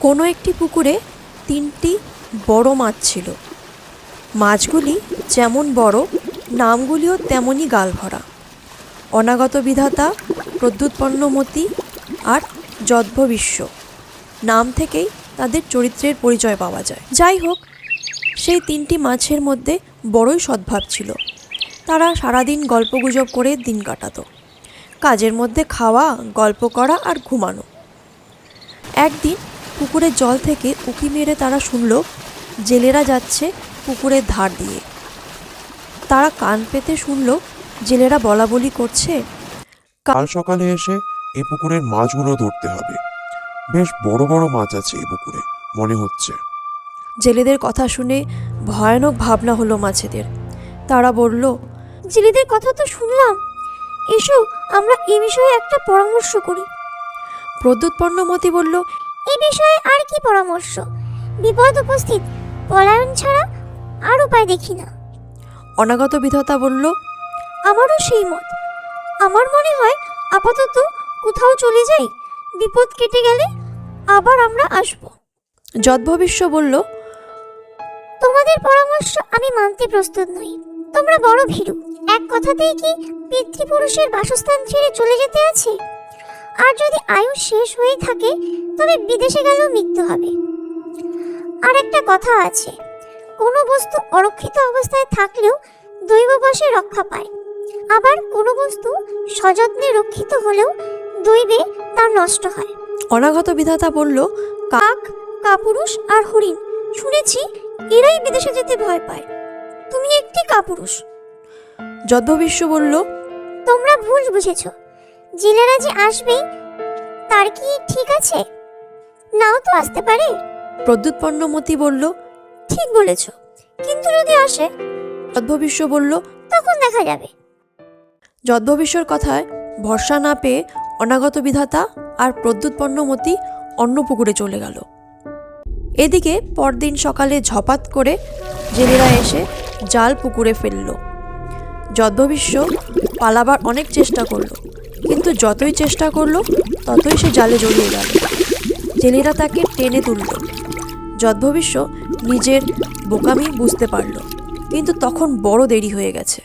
কোনো একটি পুকুরে তিনটি বড় মাছ ছিল। মাছগুলি যেমন বড়, নামগুলিও তেমনই গালভরা অনাগত বিধাতা প্রদ্যুৎপন্নমতি আর যদ্ভ বিশ্ব নাম থেকেই তাদের চরিত্রের পরিচয় পাওয়া যায়। যাই হোক, সেই তিনটি মাছের মধ্যে বড়ই সদ্ভাব ছিল। তারা সারাদিন গল্পগুজব করে দিন কাটাতো। কাজের মধ্যে খাওয়া, গল্প করা আর ঘুমানো। একদিন পুকুরের জল থেকে উঁকি মেরে তারা শুনল জেলেরা যাচ্ছে পুকুরের ধার দিয়ে। তারা কান পেতে শুনল জেলেরা বলা বলি করছে কাল সকালে এসে এই পুকুরের মাছগুলো ধরতে হবে। বেশ বড় বড় মাছ আছে এই পুকুরে মনে হচ্ছে। জেলেদের কথা শুনে ভয়ানক ভাবনা হলো মাছেদের। তারা বলল জেলেদের কথা তো শুনলাম। এসো আমরা এ বিষয়ে একটা পরামর্শ করি। প্রদ্যুৎপন্নমতি বলল এ বিষয়ে আর কি পরামর্শ? বিপদ উপস্থিত পলায়ন ছাড়া আর উপায় দেখি না। অনাগত বিধাতা বলল আমারও সেই মত। আমার মনে হয় আপাতত কোথাও চলে যাই বিপদ কেটে গেলে আবার আমরা আসব। যদ্ভবিষ্য বলল তোমাদের পরামর্শ আমি মানতে প্রস্তুত নই। তোমরা বড় ভীরু। এক কথাতেই কি পিতৃপুরুষের বাসস্থান ছেড়ে চলে যেতে আছে? আর যদি আয়ু শেষ হয়ে থাকে তবে বিদেশে গেলেও মৃত্যু হবে। আর একটা কথা আছে কোনো বস্তু অরক্ষিত অবস্থায় থাকলেও দৈব বশে রক্ষা পায়। আবার কোনো বস্তু সযত্নে রক্ষিত হলেও দৈবে তা নষ্ট হয়। অনাগত বিধাতা বলল কাক কাপুরুষ আর হরিণ শুনেছি এরাই বিদেশে যেতে ভয় পায়। তুমি একটি কাপুরুষ। যদ্ভবিষ্য বলল তোমরা ভুল বুঝেছ। জেলেরা যে আসবে তার কি ঠিক আছে? নাও তো আসতে পারে। প্রদ্যুৎপন্নমতি বলল ঠিক বলেছ কিন্তু যদি আসে? যদ্ভবিষ্য বলল তখন দেখা যাবে। যদ্ভবিষ্যর কথায় ভরসা না পেয়ে অনাগত বিধাতা আর প্রদ্যুৎপন্নমতি অন্য পুকুরে চলে গেল। এদিকে পরদিন সকালে ঝপাত করে জেলেরা এসে জাল পুকুরে ফেলল। যদ্ভবিশ্ব পালাবার অনেক চেষ্টা করল। কিন্তু যতই চেষ্টা করল, ততই সে জালে জড়িয়ে গেল। জেলেরা তাকে টেনে তুলল। যদ্ভবিষ্য নিজের বোকামি বুঝতে পারল, কিন্তু তখন বড় দেরি হয়ে গেছে।